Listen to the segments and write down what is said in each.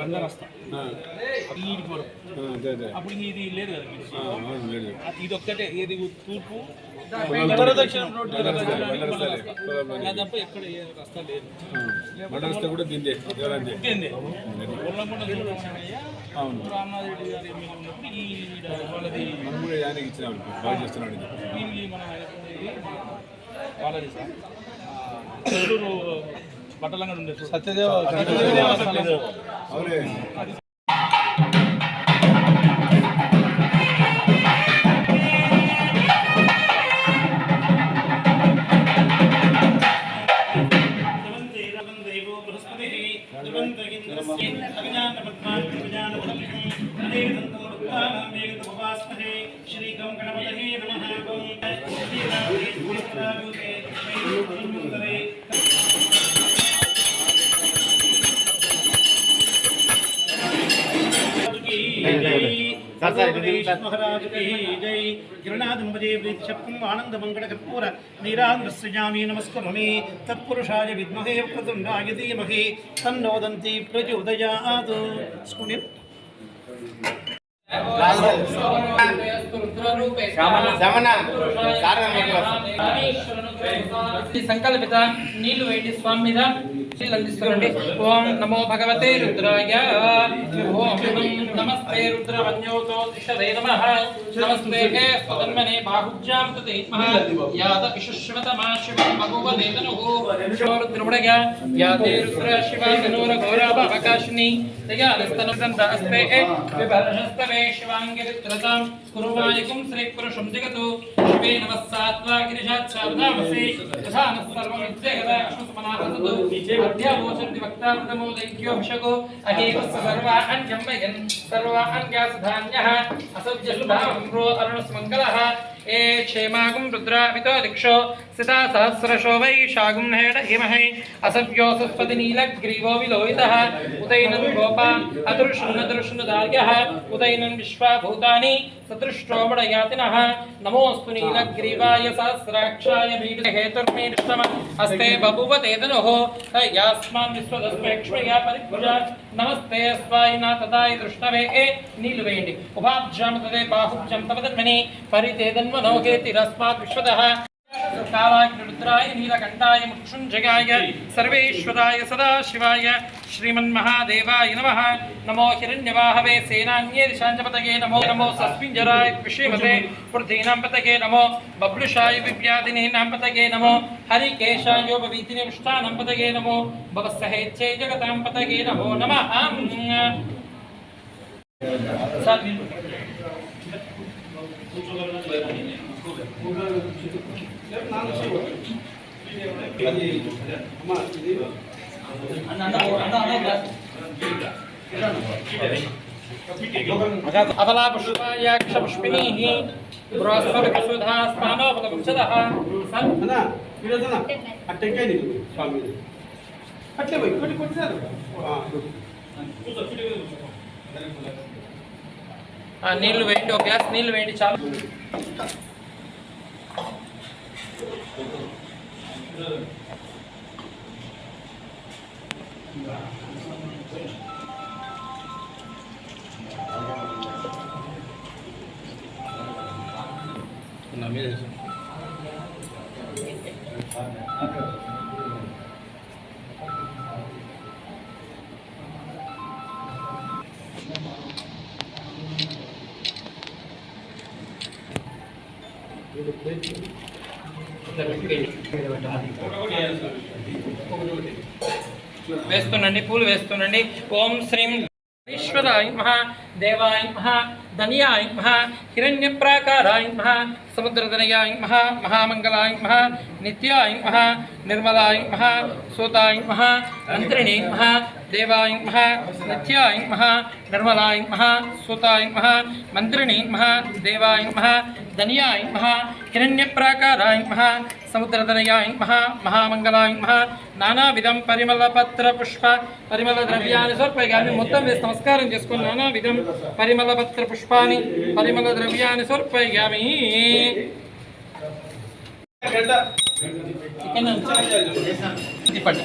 అదే అదే. అప్పుడు ఇది లేదు కదా ఇది ఒక్కటే ఏది తూర్పు తప్ప ఎక్కడ ఏ రస్తా లేదు. కూడా దీందే గారు ఎమ్మెల్యే ఉన్నప్పుడు ఈ ఈడ వాళ్ళది మనం కూడా యానికి ఇచ్చినాం బాగా చేస్తున్నాడు ఇది. దీనికి మనం వాళ్ళది సార్. బట్టలంగా ఉండే సత్యదేవ జై గిరినాథంబదే వృత్తిశక్తం ఆనంద మంగళ కర్పూర నీరాంధ్రస్యామి నమస్కరమి. తత్పురుషాయ విద్మహే ప్రతుండాయ ధీమహి. తన్నోదంతి ప్రచోదయాత్. స్ఫుని సంకల్పిత నీళ్ళు వేయండి స్వామి మీద. నీళ్ళు ఓం నమో భగవతే రుద్రాయ. ఓం నమస్తే రుద్రవన్యోతో దిశదే नमस्तेः स्वधर्मने बाहुज्यां तते महा यात विशुश्वतमा शिवं भगवदेतनुः त्रिपुडया याते रुद्र, शिवा तनोर घोराभावकाशिनी तया नस्तनुदन्त अस्ते विभर्षस्तवे शिवाङ्गिरित्रतां कुरुवायिकुं श्रीपुरुषं जगतो। शिवे नमः सात्वागिरिशात् शारदामसि। तथा नः सर्वं विद्यगदाक्ष्मसमनाहसतु अध्यावोचन्ति वक्तामृतमोदैक्योऽभिषको अहेवस्स सर्वाहन् जम्बयन् सर्वाहन् व्यासधान्यः असव्यशुभावः అన్యమ్మయన్ సర్వా ఏ క్షేమాగం రుద్రామితో దిక్షో సితా సహస్రశో వై షాగుం హేడ హిమహై అసవ్యోసస్పతి నీలగ్రీవో విలోహితః ఉదయనం గోపా అదృష్ణదృష్ణదార్య ఉదయనం విశ్వభూతాని సదృష్టోమడ యాతిన నమోస్తు నీలగ్రీవాయ సహస్రాక్షాయ హేతుర్మీర్షమ హస్తే బభువ తేదనుహో యాస్మాన్ విశ్వదస్పేక్ష్మయా పరిభుజ నమస్తే స్వాయినా తదాయి దృష్టవే ఏ నీళ్ళు వేయండి ఉభాబ్జామ తదే బాహుబ్జం తమదన్మని పరితేదన్మనోహేతిరస్మాద్ విశ్వద కాలాగ్నిరుద్రాయ నీలకంఠాయ మృక్షుంజగాయ సర్వేశ్వరాయ సదాశివాయ శ్రీమన్మహాదేవాయ నమః నమో హిరణ్యవాహవే సేనాన్యే దిశాంజపతగే నమో నమో సస్మింజరాయ విషీమతే పృథీనాం పతగే నమో బబ్లుషాయ వివ్యాధినీనాం పతగే నమో హరికేశాయోపవీతిని విష్టానాం పతగే నమో భవస్సహేచ్ఛే జగతాం పతగే నమో నమః సార్ నిల్లు. అబలాపుష్పాయాక్ష పుష్పిణీః బృహస్పతిసుధా స్నానోపలముచ్చదః సన్ అన్నా ఆ టెంకాయ నీళ్ళు స్వామి. అట్లే పోయి కొట్టి కొట్టినారు ఆ నీళ్ళు వేయండి ఒక గ్లాస్ నీళ్ళు వేయండి చాలు. 那没得事。వేస్తుండండి పూలు వేస్తుండండి. ఓం శ్రీం ఈశ్వరాయ మహా దేవాయ మహా ధన్యాయ మహా హిరణ్యప్రాకారాయ మహా సముద్రధనయాయ మహామంగళాయ నిత్యాయ మహా నిర్మలాయ మహా సూతాయ మహా మంత్రిణి మహా దేవాయ మహా నిత్యాయ మహా నిర్మలాయ మహా సూతాయ మహా మంత్రిణి మహా దేవాయ మహా ధన్యాయ మహా హిరణ్యప్రాకారాయ మహా సముద్రధనయాయ మహా మహామంగళాయ మహా నానావిధం పరిమళ పత్ర పుష్ప పరిమళ ద్రవ్యాన్ని సమర్పయామి మొత్తం వేసి నమస్కారం చేసుకుని నానావిధం పరిమళ పత్ర పుష్పాన్ని పరిమళ ద్రవ్యాన్ని సమర్పయామి తిప్పండి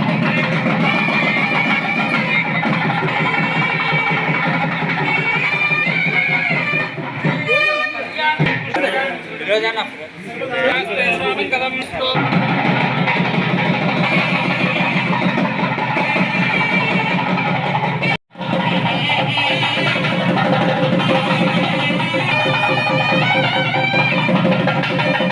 జేది రమాదేవేశ రమోలా మంగళం చైర్మన్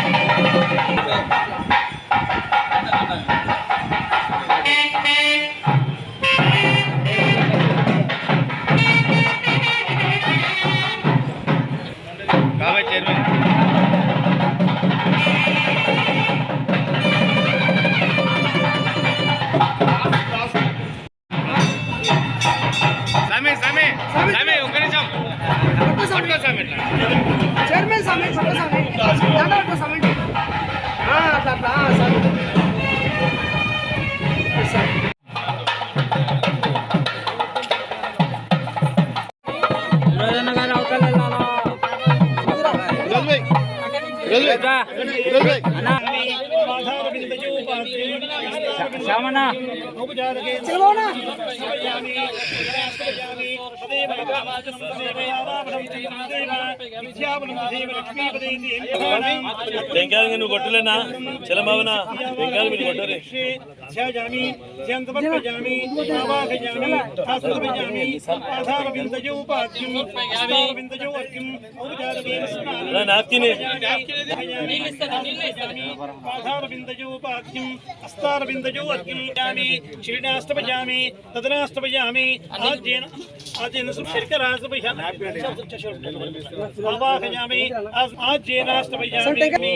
వెంకాయ నువ్వు కొట్టలేనా చలమావనా వెంకాయ మీరు కొట్టరే शिक्षा जानी जंत पे जानी बाबा के जानी ठाकुर पे जानी आधार बिंद जो उपाध्यम आधार बिंद जो अध्यम उपचार बीम आपकी ने आधार बिंद जो उपाध्यम अस्तार बिंद जो अध्यम जामी श्रीनास्त पे जामी तदनास्त पे जामी आज जैन आज जैन सब शरीर आज पे जानी बाबा के जामी आज आज जैनास्त पे जामी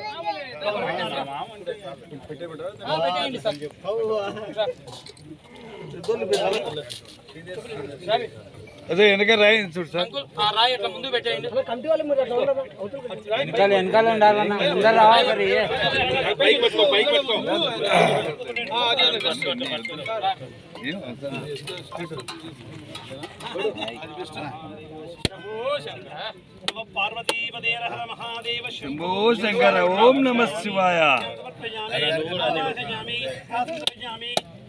అదే వెనక రాయి చూడు సార్. అంకుల్ ఆ రాయి అట్లా ముందు పెట్టేయండి. మీరు వెనకాల వెనకాల ఉండాలన్న. ముందర రావాలి హర మహాదేవ శంభో శంకర ఓం నమ శివాయ।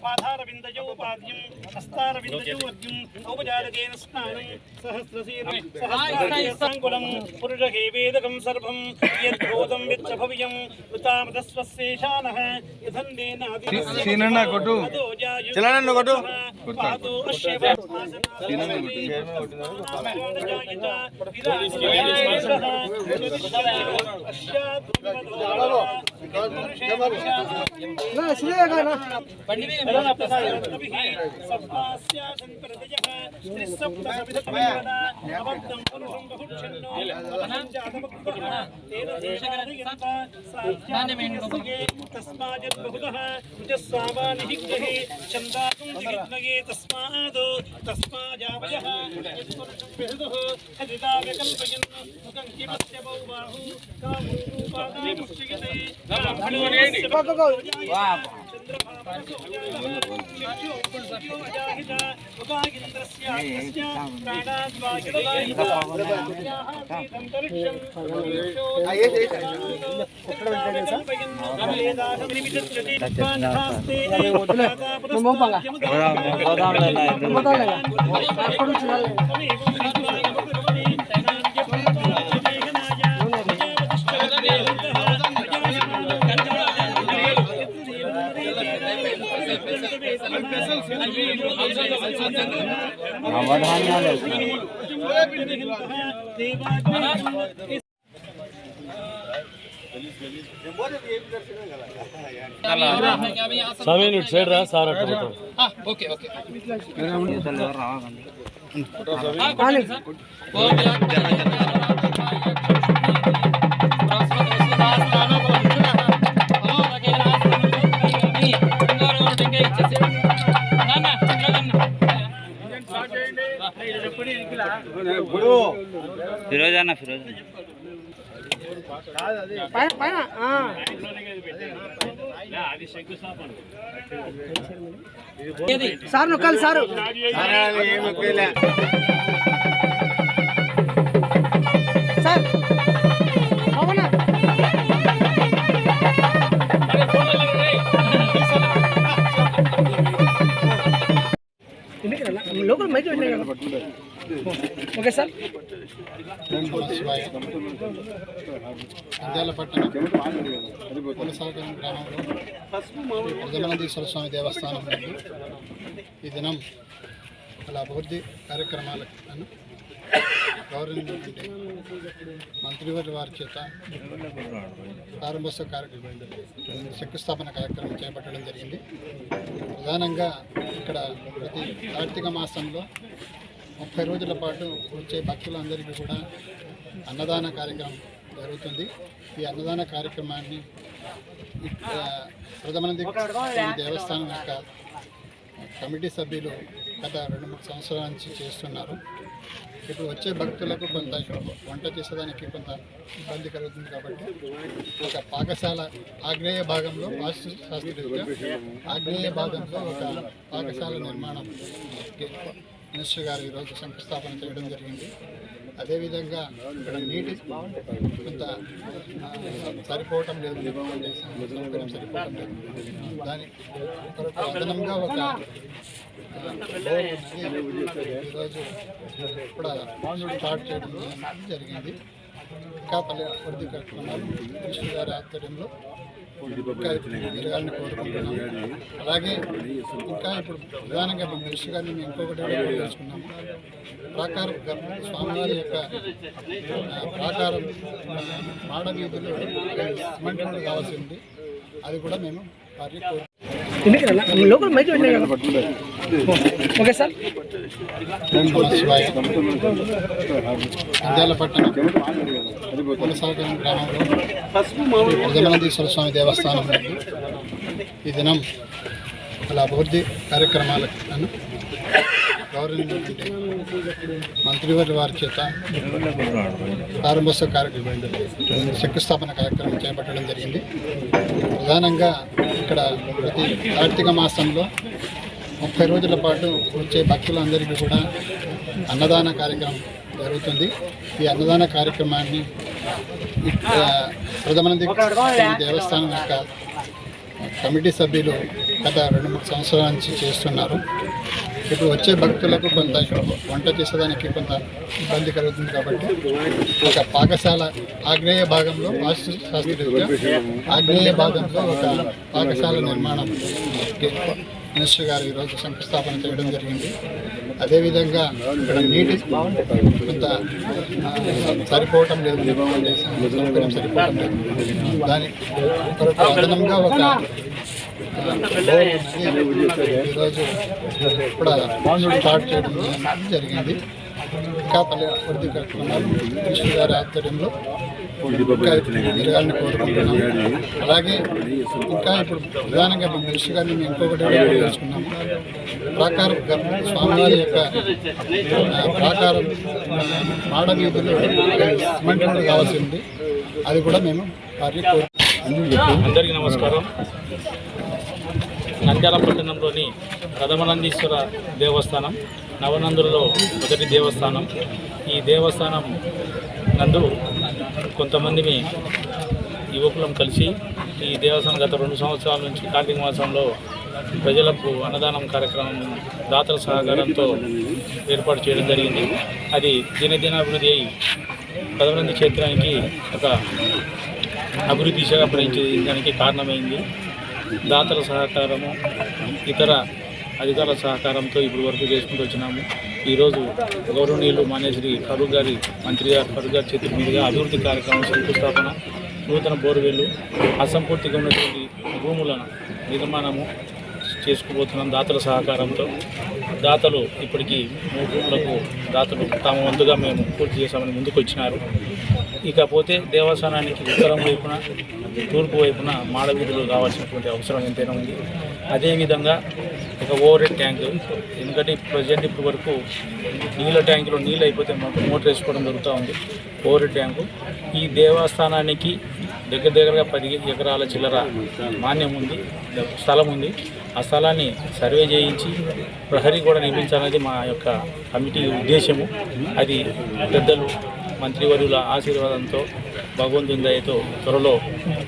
पाधारविन्दजौ पाद्यम् हस्तारविन्दजौ अर्घ्यम् औपचारकेन स्नानं सहस्रशीर् सहस्राङ्गुलं पुरुषहे वेदकं सर्वं यद्भूतं विच्च भव्यं उतामृतस्वस्येशानः यथन्देनादिनकोटु चलनकोटु पादो अश्यव पंडित तस्माद् तस्माजावयः यत्पुरुषुभिर्दुः हरिता व्यकल्पयन्। मुखं किमस्य बहु? बाहु कामूपादामुच्यते ब्राह्मणेन యత్పురుషం హరిదా వికల్పయన్ ముఖం కిమస్య బౌబాహు కామో నవధాన్యాలు గో గో స్వామి నువ్వు సైడ్ రా సార్ ఓకే ఫిరోజ్ అన్న ఫిరోజ్ పైన సార్ నొక్కాలి సారు సార్ ఎందుకన్నా లోపల మైక్ ఓకే సార్. అంద్యాల పట్టణం గ్రామంలో ప్రజమనందీశ్వర స్వామి దేవస్థానం నుండి ఈ దినం అలా అభివృద్ధి కార్యక్రమాలను గవర్నమెంట్ మంత్రి వారి చేత ప్రారంభోత్సవ కార్యక్రమం శంకుస్థాపన కార్యక్రమం చేపట్టడం జరిగింది. ప్రధానంగా ఇక్కడ ప్రతి కార్తీక మాసంలో ముప్పై రోజుల పాటు వచ్చే భక్తులందరికీ కూడా అన్నదాన కార్యక్రమం జరుగుతుంది. ఈ అన్నదాన కార్యక్రమాన్ని ప్రధానమంత్రి దేవస్థానం యొక్క కమిటీ సభ్యులు గత రెండు మూడు సంవత్సరాల నుంచి చేస్తున్నారు. ఇప్పుడు వచ్చే భక్తులకు కొంత వంట చేసేదానికి కొంత ఇబ్బంది కలుగుతుంది కాబట్టి ఒక పాకశాల ఆగ్నేయ భాగంలో వాస్తు శాస్త్రరీత్యా ఆగ్నేయ భాగంలో ఒక పాకశాల నిర్మాణం. మినిస్టర్ గారు ఈరోజు శంకుస్థాపన చేయడం జరిగింది. అదేవిధంగా ఇక్కడ నీటి కొంత సరిపోవటం లేదు సౌకర్యం సరిపోవటం లేదు. దాని అదనంగా ఒక ఈరోజు కూడా స్టార్ట్ చేయడం జరిగింది. ఇంకా పల్లె అభివృద్ధి కార్యక్రమాలు కృష్ణ గారి ఆధ్వర్యంలో జరగాలని కోరుకుంటున్నాము అలాగే ఇంకా ఇప్పుడు ప్రధానంగా ఇప్పుడు మినిస్టర్ గారిని మేము ఇంకొకటి కూడా తెలుసుకున్నాము ప్రాకారం స్వామివారి యొక్క ప్రాకారం ఆ, మాడ వీధిలో సిమెంట్ రోడ్డు కావాల్సి ఉంది అది కూడా మేము వారిని కోరు ఎందుకన్నా మైక్ ఓకే సార్ శివాయ. పట్టణం కొనసాగరం గ్రామంలో ప్రజమనందీశ్వర స్వామి దేవస్థానం ఈ దినం అలా అభివృద్ధి కార్యక్రమాలను గౌరవించినటువంటి మంత్రివర్గ వారి చేత ప్రారంభోత్సవ కార్యక్రమం శంకుస్థాపన కార్యక్రమం చేపట్టడం జరిగింది ప్రధానంగా ఇక్కడ ప్రతి కార్తీక మాసంలో ముప్పై రోజుల పాటు వచ్చే భక్తులందరికీ కూడా అన్నదాన కార్యక్రమం జరుగుతుంది. ఈ అన్నదాన కార్యక్రమాన్ని ప్రధానమంత్రి దేవస్థానం యొక్క కమిటీ సభ్యులు గత రెండు మూడు సంవత్సరాల నుంచి చేస్తున్నారు. ఇప్పుడు వచ్చే భక్తులకు కొంత ఇక్కడ వంట చేసేదానికి కొంత ఇబ్బంది కలుగుతుంది కాబట్టి ఒక పాకశాల ఆగ్నేయ భాగంలో వాస్తు శాస్త్రరీత్యా ఆగ్నేయ భాగంలో ఒక పాకశాల నిర్మాణం మినిస్టర్ గారు ఈరోజు శంకుస్థాపన చేయడం జరిగింది. అదేవిధంగా ఇక్కడ నీటి కొంత సరిపోవటం లేదు సౌకర్యం సరిపోవటం లేదు. దాని కొరకు అదనంగా ఒక ఈరోజు కూడా స్టార్ట్ చేయడం జరిగింది. ఇంకా పల్లె అభివృద్ధి కార్యక్రమాలు మినిస్టర్ గారి ఆధ్వర్యంలో జరగాలని కోరుకుంటున్నాము అలాగే ఇంకా ఇప్పుడు ప్రధానంగా మేము కృష్ణ గారిని మేము ఇంకొకటి తెలుసుకున్నాము ప్రాకారం స్వామివారి యొక్క ప్రాకారం ఆ, మాడ వీధిలో సిమెంట్ రోడ్డు కావాల్సి ఉంది అది కూడా మేము వారిని అందరికీ నమస్కారం. నంద్యాల పట్టణంలోని ప్రథమనందీశ్వర దేవస్థానం నవనందులలో మొదటి దేవస్థానం. ఈ దేవస్థానం నందు కొంతమంది యువకులం కలిసి ఈ దేవస్థానం గత రెండు సంవత్సరాల నుంచి కార్తీక మాసంలో ప్రజలకు అన్నదానం కార్యక్రమం దాతల సహకారంతో ఏర్పాటు చేయడం జరిగింది. అది దినదినాభివృద్ధి అయి పదమంది క్షేత్రానికి ఒక అభివృద్ధి దిశగా ప్రయించడానికి కారణమైంది. దాతల సహకారము ఇతర అధికారుల సహకారంతో ఇప్పుడు వరకు చేసుకుంటూ వచ్చినాము. ఈరోజు గౌరవనీయులు మానేశ్రీ ఫరూక్ గారి మంత్రి గారు ఫరూక్ గారి చేతుల మీదుగా అభివృద్ధి కార్యక్రమం శంకుస్థాపన నూతన బోర్వెల్లు అసంపూర్తిగా ఉన్నటువంటి భూములను నిర్మాణము చేసుకుపోతున్నాం దాతల సహకారంతో. దాతలు ఇప్పటికీ మూడు భూములకు దాతలు తమ వంతుగా మేము పూర్తి చేశామని ముందుకు వచ్చినారు. ఇకపోతే దేవస్థానానికి ఉత్తరం వైపున తూర్పు వైపున మాడవీధులు కావాల్సినటువంటి అవసరం ఎంతైనా ఉంది. అదేవిధంగా ఒక ఓవర్ హెడ్ ట్యాంక్. ఎందుకంటే ప్రజెంట్ ఇప్పటి వరకు నీళ్ళ ట్యాంకులో నీళ్ళు అయిపోతే మాకు మోటార్ వేసుకోవడం జరుగుతూ ఉంది. Overhead tank. ఈ దేవస్థానానికి దగ్గర దగ్గరగా పది ఎకరాల చిల్లర మాన్యం ఉంది స్థలం ఉంది. ఆ స్థలాన్ని సర్వే చేయించి ప్రహరీ కూడా నిర్మించాలనేది మా యొక్క కమిటీ ఉద్దేశము. అది పెద్దలు మంత్రివర్యుల ఆశీర్వాదంతో భగవంతుని దయతో త్వరలో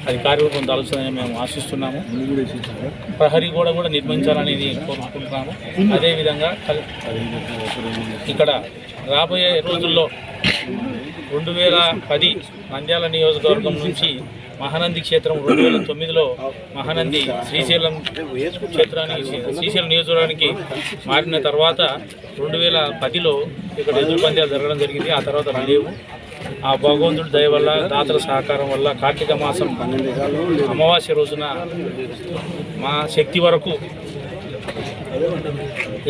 అది కార్యరూపం దాల్చుతుందని మేము ఆశిస్తున్నాము. ప్రహరీ గోడ కూడా నిర్మించాలనేది కోరుకుంటున్నాము. అదేవిధంగా ఇక్కడ రాబోయే రోజుల్లో రెండు వేల పది నంద్యాల నియోజకవర్గం నుంచి మహానంది క్షేత్రం రెండు వేల తొమ్మిదిలో మహానంది శ్రీశైలం క్షేత్రానికి శ్రీశైలం నియోజకవర్గానికి మారిన తర్వాత రెండు వేల పదిలో ఇక్కడ ఎదురు పంద్యాలు జరగడం జరిగింది. ఆ తర్వాత లేవు ఆ భగవంతుడి దయ వల్ల దాతల సహకారం వల్ల కార్తీక మాసం అమావాస్య రోజున మా శక్తి వరకు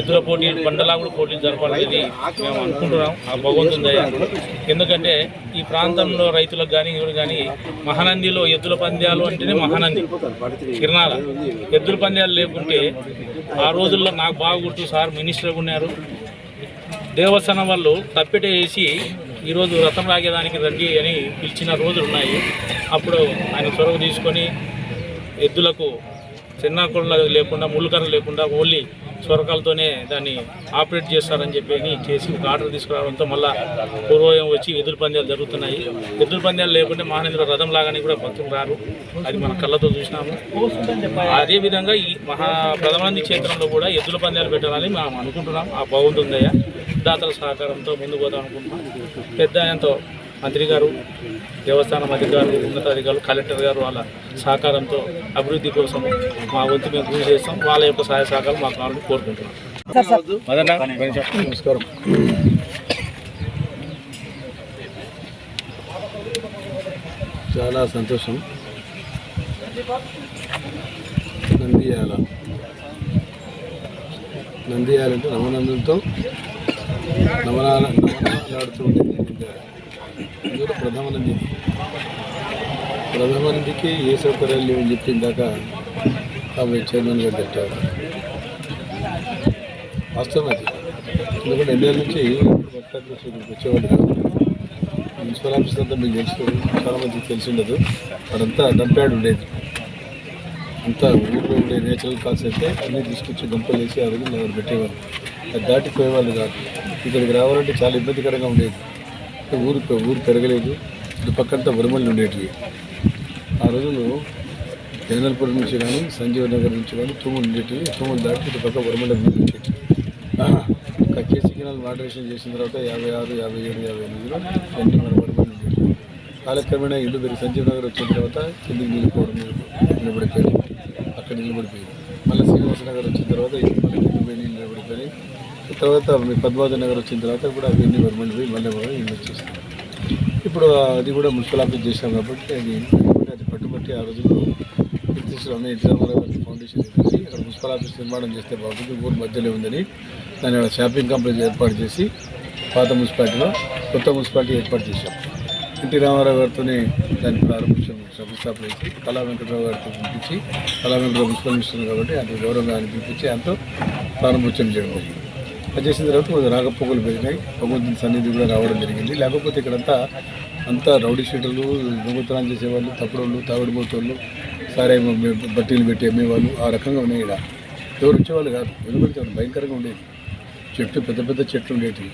ఎద్దుల పోటీ బండలాగుడు పోటీలు జరపాలనేది మేము అనుకుంటున్నాం. ఆ భగవంతుని దయ. ఎందుకంటే ఈ ప్రాంతంలో రైతులకు కానీ ఎవరు కానీ మహానందిలో ఎద్దుల పంద్యాలు అంటేనే మహానంది కిరణాల. ఎద్దుల పంద్యాలు లేకుంటే ఆ రోజుల్లో నాకు బాగా గుర్తు సార్ మినిస్టర్ ఉన్నారు. దేవస్థానం వాళ్ళు తప్పెట వేసి ఈరోజు రథం లాగేదానికి రండి అని పిలిచిన రోజులు ఉన్నాయి. అప్పుడు ఆయన చొరవ తీసుకొని ఎద్దులకు చిన్న కొళ్ళ లేకుండా ముళ్ళకర్ర లేకుండా ఓన్లీ సొరకాలతోనే దాన్ని ఆపరేట్ చేస్తారని చెప్పి చేసి ఒక ఆర్డర్ తీసుకురావడంతో మళ్ళీ పూర్వయం వచ్చి ఎదురు పందాలు జరుగుతున్నాయి. ఎదురు పందాలు లేకుంటే మహానేంద్ర రథం లాగానే కూడా భక్తులు రారు. అది మన కళ్ళతో చూసినాము. అదేవిధంగా ఈ మహా ప్రథమానంది క్షేత్రంలో కూడా ఎద్దుల పందాలు పెట్టాలని మనం అనుకుంటున్నాం. ఆ బాగుంటుందయ్యా దాతల సహకారంతో ముందుకు పోదాం అనుకుంటున్నాం. పెద్ద ఆయనతో మంత్రి గారు దేవస్థానం అధికారులు ఉన్నతాధికారులు కలెక్టర్ గారు వాళ్ళ సహకారంతో అభివృద్ధి కోసం మా వంతు మేము కృషి చేస్తాం. వాళ్ళ యొక్క సహాయ సహకారం మాకు కావాలని కోరుకుంటున్నాం. నమస్కారం. చాలా సంతోషం. నందియాల అంటే నవనందంతో నవనాల నవనాలాడుతూ ఉండేది నంద్యాల. అందులో ప్రథమ నంది ప్రథమ నందికి ఏ సౌకర్యాలు లేవని చెప్పి ఇందాక ఆమె చైర్మన్ గారు పెట్టారు వాస్తవం అది. ఎందుకంటే ఎన్నేళ్ళ నుంచి భక్తులు ఇక్కడికి వచ్చేవాళ్ళు మున్సిపల్ ఆఫీస్ అంతా మీకు తెలుసు. చాలా మందికి తెలిసి ఉండదు. అదంతా డంప్యాడ్ ఉండేది. అంతా ఊళ్ళో ఉండే నేచురల్ కాల్స్ అయితే అన్నీ తీసుకొచ్చి దంపలు వేసి ఆ రోజు ఎవరు పెట్టేవారు దాటిపోయేవాళ్ళు కాదు. ఇక్కడికి రావాలంటే చాలా ఇబ్బందికరంగా ఉండేది. ఊరు ఊరు పెరగలేదు. ఇటు పక్కంతా వరమల్ని ఉండేటివి. ఆ రోజులు జగనల్పురం నుంచి కానీ సంజీవ నగర్ నుంచి కానీ తూములు ఉండేటివి. తూములు దాటి ఇటు పక్క వరమండ నీళ్ళు వచ్చేటి ఒక కేసీ కెనాల్ మోడరేషన్ చేసిన తర్వాత యాభై ఆరు యాభై ఏడు యాభై ఎనిమిదిలో అన్ని మన వరమల్లి ఉండేటివి. కాలక్రమేణా ఇల్లు పెరిగి సంజీవ నగర్ వచ్చిన తర్వాత కిందికి నీళ్ళు పోవడం నిలబడిపోయింది అక్కడ నిలబడిపోయింది మళ్ళీ శ్రీనివాస నగర్ వచ్చిన తర్వాత ఇల్లు మళ్ళీ పోయి నిలబడిపోయి తర్వాత మీ పద్మావతి నగర్ వచ్చిన తర్వాత కూడా అవన్నీ వరమండి మళ్ళీ కూడా ఇల్లు ఇప్పుడు అది కూడా మున్సిపల్ ఆఫీస్ చేశాం కాబట్టి అది అది పట్టుబట్టి ఆ రోజుల్లో కీర్తిశ్వరం ఎన్టీ రామారావు ఫౌండేషన్ చేసి అక్కడ మున్సిపల్ ఆఫీస్ నిర్మాణం చేస్తే బాగుంటుంది. ఊరు మధ్యలో ఉందని దాని షాపింగ్ కాంప్లెక్స్ ఏర్పాటు చేసి పాత మున్సిపాలిటీలో కొత్త మున్సిపాలిటీ ఏర్పాటు చేశాం. ఎన్టీ రామారావు గారితోనే దాన్ని ప్రారంభించాం శంకుస్థాపన చేసి కళా వెంకటరావు గారితో పిలిపించి కళా వెంకటరావు మున్సిపల్ మినిస్టర్ కాబట్టి అంత గౌరవంగా అనిపించి అంత ప్రారంభోత్సవం చేయడం జరిగింది. అది చేసిన తర్వాత కొంచెం రాకపోకలు పెరిగినాయి. భగవంతుని సన్నిధి కూడా రావడం జరిగింది. లేకపోతే ఇక్కడంతా అంతా రౌడీ షీటర్లు దొంగతనాలు చేసేవాళ్ళు తప్పుడోళ్ళు తాగుడుబోతోళ్ళు సారే బట్టీలు పెట్టి అమ్మేవాళ్ళు ఆ రకంగా ఉన్నాయి ఇక్కడ ఎవరు వచ్చేవాళ్ళు కాదు. ఎందుకంటే భయంకరంగా ఉండేది చెట్లు పెద్ద పెద్ద చెట్లు ఉండేటివి.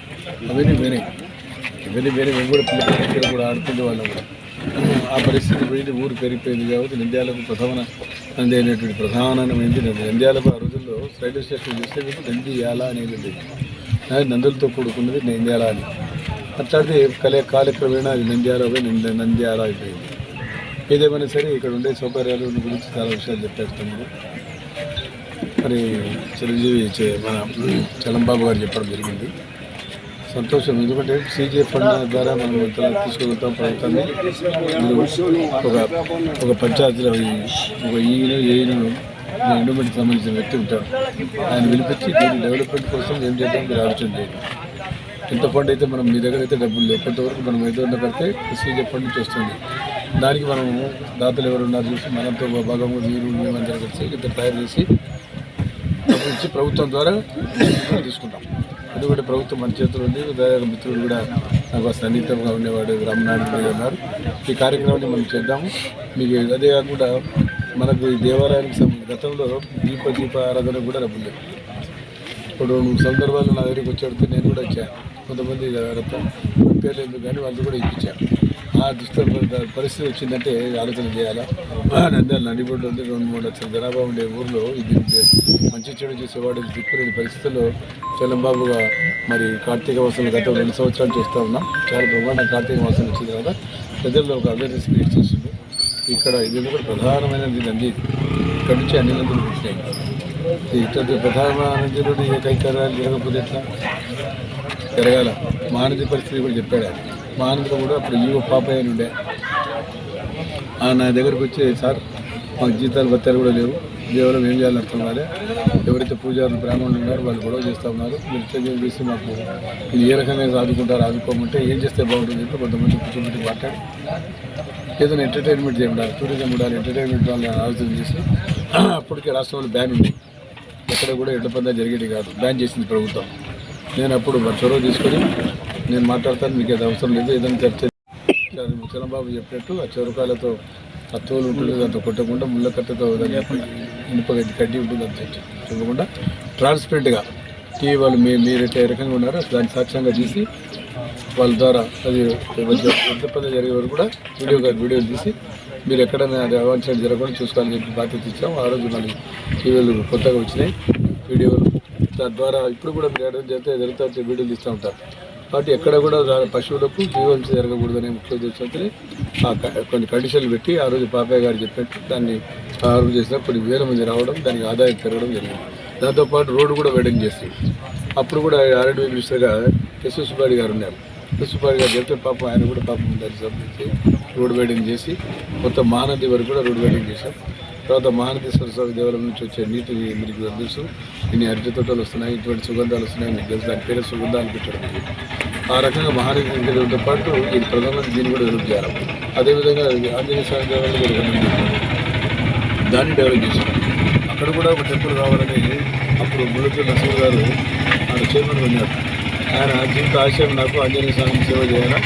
అవన్నీ వేరే. ఇవన్నీ వేరే. మేము కూడా పిల్లల దగ్గర కూడా ఆడుకునే వాళ్ళం కూడా. ఆ పరిస్థితి పోయింది. ఊరు పెరిగిపోయింది కాబట్టి నంద్యాలకు ప్రధాన నంది అయినటువంటి ప్రధానమైనది నంద్యాలకు ఆ రోజు రైల్వే స్టేషన్ చూస్తే మీకు అనేది ఉండేది నందులతో కూడుకున్నది నంద్యాల అని. అట్లాంటి కలే కాలక్రమేణా అది నంద్యాల పోయి నంద- నంద్యాల అయిపోయింది. ఏదేమైనా సరే ఇక్కడ ఉండే సౌకర్యాలు గురించి చాలా విషయాలు చెప్పారు మరి చిరంజీవి మన చలంబాబు గారు చెప్పడం జరిగింది. సంతోషం ఎందుకంటే సీజే ఫండ్ ద్వారా మనం ఇంత తీసుకెళ్తాం ప్రభుత్వాన్ని. ఒక ఒక పంచాయతీలో ఒక ఈయన ఏను ఎండోమెంట్కి సంబంధించిన వ్యక్తి ఉంటాడు. ఆయన పిలిపించి దీని డెవలప్మెంట్ కోసం ఏం చేద్దాం మీరు ఆలోచన చేయండి ఎంత ఫండ్ అయితే మనం మీ దగ్గర అయితే డబ్బులు లేవు. కొంతవరకు మనం ఏదో ఉన్న కడితే సీజే ఫండ్ నుంచి వస్తుంది. దానికి మనము దాతలు ఎవరు ఉన్నారు చూసి మనతో భాగంగా మీరు మేమందరం కలిసి ఇంత తయారు చేసి ఇచ్చి ప్రభుత్వం ద్వారా తీసుకుంటాం. ఎందుకంటే ప్రభుత్వం మన చేతిలో ఉంది. దయాగ మిత్రుడు కూడా నాకు సన్నిహితంగా ఉండేవాడు. రామనారాయణ ఉన్నారు. ఈ కార్యక్రమాన్ని మనం చేద్దాము. మీకు అదే కాకుండా మనకు ఈ దేవాలయానికి గతంలో దీప దీప ఆరాధన కూడా డబ్బులు ఇప్పుడు మూడు సందర్భాలు నా దగ్గరికి వచ్చేటప్పుడు నేను కూడా ఇచ్చాను కొంతమంది రక్తం పేర్లు ఎందుకు కానీ వాళ్ళు కూడా ఇప్పించాను ఆ దుస్థ పరిస్థితి వచ్చిందంటే ఆలోచన చేయాలా? నంద్యాల నడిబొడ్డు ఉంది రెండు మూడు లక్షల జనాభా ఉండే ఊర్లో ఇది మంచి చెడు చేసేవాడు దిక్కులేని పరిస్థితుల్లో చలంబాబుగా మరి కార్తీక మాసం గత రెండు సంవత్సరాలు చూస్తూ ఉన్నాం. చాలా బ్రహ్మాండ కార్తీక మాసం వచ్చిన తర్వాత ప్రజల్లో ఒక అవేర్నెస్ క్రియేట్ చేసింది. ఇక్కడ ఇది కూడా ప్రధానమైనది నంది. అక్కడి నుంచి అన్ని నందులు పుట్టినాయి ఇటువంటి ప్రధానమైన నందిలో ఏ కైకర్యాలు జరగకపోతే ఎట్లా జరగాల మానది పరిస్థితి కూడా చెప్పాడు ఆయన మానదిలో కూడా అప్పుడు ఈవో పాపయ్య ఉండే ఆ నా దగ్గరకు వచ్చి సార్ మాకు జీతాలు బత్తాలు కూడా లేవు కేవలం ఏం చేయాలని అర్థం కాలే ఎవరైతే పూజారులు బ్రాహ్మణులు ఉన్నారో వాళ్ళు గొడవ చేస్తూ ఉన్నారు మీరు ఇట్లా చేసి మాకు ఇది ఏ రకంగా ఆదుకుంటారు ఆదుకోమంటే ఏం చేస్తే బాగుంటుంది చెప్పి కొంతమంది కూర్చోబెట్టి మాట్లాడి ఏదైనా ఎంటర్టైన్మెంట్ చేయాలి టూరిజం ఉండాలి ఎంటర్టైన్మెంట్ వాళ్ళని ఆలోచన చేసి అప్పటికే రాష్ట్రంలో బ్యాన్ ఉంది. ఎక్కడ కూడా ఎడ్ల పందా జరిగేది కాదు. బ్యాన్ చేసింది ప్రభుత్వం. నేను అప్పుడు చొరవ తీసుకొని నేను మాట్లాడతాను మీకు అది అవసరం లేదు ఏదైనా చర్చ చలంబాబు చెప్పినట్టు ఆ చొరకాయలతో ఆ తోలు ఉంటుంది దాంతో కొట్టకుండా ముళ్ళ కట్టతో ఇనుప గడ్డి కడ్డి ఉంటుంది అంత. చెప్పకుండా ట్రాన్స్పరెంట్గా టీవీ వాళ్ళు మీ మీరు ఏ రకంగా ఉన్నారో దాన్ని సాక్ష్యంగా తీసి వాళ్ళ ద్వారా అది పెద్ద పెద్ద జరిగే వరకు కూడా వీడియో వీడియోలు తీసి మీరు ఎక్కడైనా అది జరగకుండా చూసుకోవాలని చెప్పి బాధ్యత ఇచ్చాం. ఆ రోజు మళ్ళీ టీవీలు కొత్తగా వచ్చినాయి. వీడియోలు తద్వారా ఇప్పుడు కూడా మీరు ఎక్కడ జరిగితే జరుగుతా వీడియోలు ఇస్తూ ఉంటారు. కాబట్టి ఎక్కడ కూడా పశువులకు పశువులకు జీవహింస జరగకూడదనే ముఖ్య ఉద్దేశంతో ఆ క- కొన్ని కండిషన్లు పెట్టి ఆ రోజు పాపయ్య గారు చెప్పినట్టు దాన్ని ప్రారంభం చేసిన కొన్ని వేల మంది రావడం దానికి ఆదాయం పెరగడం జరిగింది. దాంతోపాటు రోడ్డు కూడా వెడ్డింగ్ చేస్తుంది అప్పుడు కూడా ఆర్ఎండ్బీ మినిస్టర్గా ఎస్ సుబ్బాడి గారు ఉన్నారు. ఎస్ గారు చెప్తే పాపం ఆయన కూడా పాపం దానికి సంబంధించి రోడ్ వెడింగ్ చేసి మొత్తం మహానది వరకు కూడా రోడ్ వెడింగ్ చేశాం. తర్వాత మహానదేశ్వర స్వామి దేవాలయం నుంచి వచ్చే నీటి మీకు తెలుసు. ఇన్ని అరటి తోటలు వస్తున్నాయి ఇటువంటి సుగంధాలు వస్తున్నాయి మీకు తెలుసు దాని పేరు సుగంధాలు పెట్టడం. ఆ రకంగా మహానదితో పాటు ఈ ప్రధానమంత్రి దీన్ని కూడా డెవలప్ చేయాలి. అదేవిధంగా ఆంజనేయ స్వామి దేవాలయం దాన్ని డెవలప్ చేశాం. అక్కడ కూడా ఒక టెంపుల్ కావాలని అప్పుడు ముళ్ళపల్లి నరసింహ గారు ఆయన చైర్మన్ ఉన్నారు. ఆయన జీవిత ఆశయం నాకు ఆంజనేయ స్వామి సేవ చేయాలా?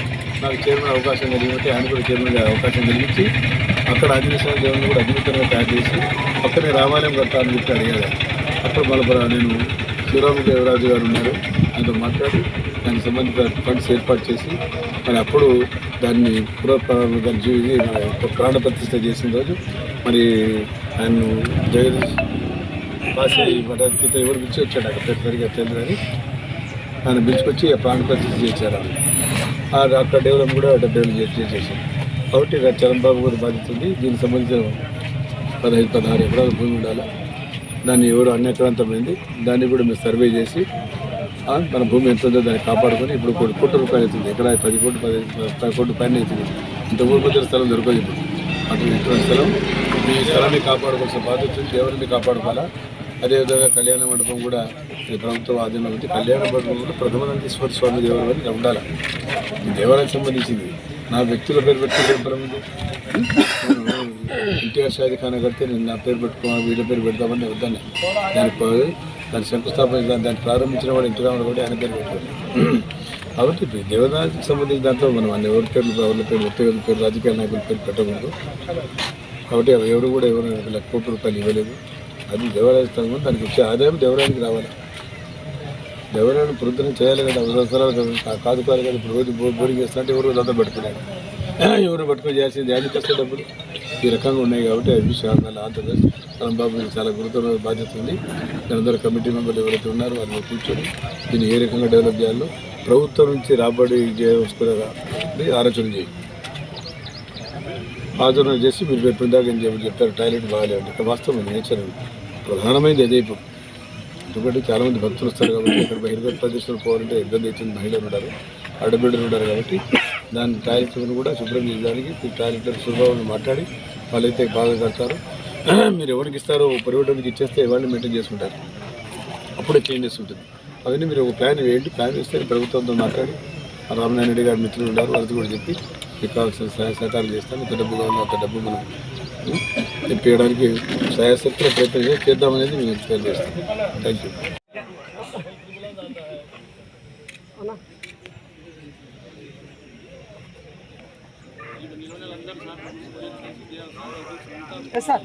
నాకు చైర్మన్ అవకాశం కలిగితే ఆయన కూడా చైర్మన్ అవకాశం కలిగించి అక్కడ ఆంజనేయ స్వామి దేవుని కూడా అద్భుతంగా తయారు చేసి పక్కనే రామాలయం కట్టాలని చెప్పి అడిగారు అప్పుడు మళ్ళీ నేను శివరామదేవరాజు గారు ఉన్నారు. ఆయనతో మాట్లాడి దానికి సంబంధించిన ఫండ్స్ ఏర్పాటు చేసి మరి అప్పుడు దాన్ని పునఃప్రారంభ దాని జీవి ప్రాణ ప్రతిష్ట చేసిన రోజు మరి ఆయన జగదీష్ బాసి పటానికి ఎవరు పిలిచి వచ్చాడు? అక్కడ సరిగా తెలియదు నన్ను పిలుచుకొచ్చి ప్రాణ పరిస్థితి చేశారు ఆమె. ఆ అక్కడ డెవలప్ కూడా డెవలప్ చేసి చేశారు. కాబట్టి ఇక్కడ చరణ్ కూడా బాధ్యత ఉంది దీనికి సంబంధించిన పదహైదు పదహారు ఎకరాల భూమి ఉండాలి. దాన్ని ఎవరు అన్యక్రాంతమైంది దాన్ని కూడా మేము సర్వే చేసి మన భూమి ఎంత ఉందో దాన్ని కాపాడుకొని ఇప్పుడు కోటి కోట్ల రూపాయలు అవుతుంది. ఎక్కడ పది కోట్లు పది పది కోట్ల పైన అవుతుంది. ఇంత ఊరు స్థలం దొరకదు ఇప్పుడు. అటు ఇటువంటి స్థలం ఈ స్థలాన్ని కాపాడుకోవాల్సిన బాధ్యత ఉంది. ఎవరిని కాపాడుకోవాలా? అదేవిధంగా కళ్యాణ మండపం కూడా ఈ ప్రభుత్వం ఆధీనంలో ఉంది. కళ్యాణ మండపం కూడా ప్రథమనందీశ్వర స్వామి దేవాలయం ఇక్కడ ఉండాలి. ఈ దేవాలయం సంబంధించింది నా వ్యక్తుల పేరు పెట్టుకుంటే ఎన్టీఆర్ షాది ఖానా కడితే నేను నా పేరు పెట్టుకున్నా వీళ్ళ పేరు పెడతామని వద్దాను దానికి దాన్ని దాని శంకుస్థాపన దాన్ని ప్రారంభించిన వాడు ఎన్టీ రామారావు కూడా ఆయన పేరు పెట్టారు. కాబట్టి దేవదానికి సంబంధించిన దాంట్లో మనం అన్ని ఎవరి పేర్లు ఎవరి పేరు వ్యక్తిగత పేరు రాజకీయ నాయకుల పేరు పెట్టకూడదు. కాబట్టి అవి ఎవరు కూడా ఎవరు లక్ష కోట్ల రూపాయలు ఇవ్వలేదు. అది దేవాలయ స్థలం దానికి వచ్చే ఆదాయం దేవాలయానికి రావాలి. దేవాలయాన్ని పురుద్ధన చేయాలి కదా అవసరాలు కదా కాదు కాదు కదా ఇప్పుడు రోజు బోరింగ్ చేస్తా ఎవరు అంతా పెట్టుకున్నాడు ఎవరు పట్టుకొని చేయాల్సింది యాడికి వస్తే డబ్బులు. ఈ రకంగా ఉన్నాయి కాబట్టి అవి విషయాలు ఆంధ్రప్రదేశ్ బాబు చాలా గురుతరమైన బాధ్యత ఉంది. అందరూ కమిటీ మెంబర్లు ఎవరైతే ఉన్నారో వారిని కూర్చొని దీన్ని ఏ రకంగా డెవలప్ చేయాలో ప్రభుత్వం నుంచి రాబడి చేసుకునేలా ఆలోచన చేయి ఆచరణ చేసి మీరు పెట్టిన దాకా ఏం చెప్పి చెప్తారు టాయిలెట్ బాగాలేదు. ఇక్కడ వాస్తవం నేచర్ ప్రధానమైనది అదే ఇప్పుడు. ఎందుకంటే చాలామంది భక్తులు వస్తారు కాబట్టి ఇక్కడ బహిర్గత ప్రదేశాలు పోవాలంటే ఇబ్బంది అవుతుంది. మహిళలు ఉన్నారు ఆడబిడ్డలు ఉన్నారు కాబట్టి దాని టాయిలెట్లను కూడా శుభ్రం చేయడానికి టాయిలెట్ శుభ్రంగా మాట్లాడి వాళ్ళైతే బాగా కడతారు. మీరు ఎవరికి ఇస్తారో పరివడానికి ఇచ్చేస్తే వాళ్ళు మెయింటైన్ చేసుకుంటారు. అప్పుడే చేంజెస్ ఉంటుంది అవన్నీ మీరు ఒక ప్లాన్ వేయండి. ప్లాన్ వేస్తే ప్రభుత్వంతో మాట్లాడి ఆ రామనారాయణ రెడ్డి గారి మిత్రులు ఉన్నారు. వాళ్ళతో కూడా చెప్పి మీకు కావాల్సిన సహాయ సహకారం చేస్తాను ఎంత డబ్బు కావాలో అంత డబ్బు మనం ఉం, తెప్పియడానికి సహాయశక్తుల ప్రయత్నం చేద్దామనేది మేము తెలియజేస్తాం. Thank you sir?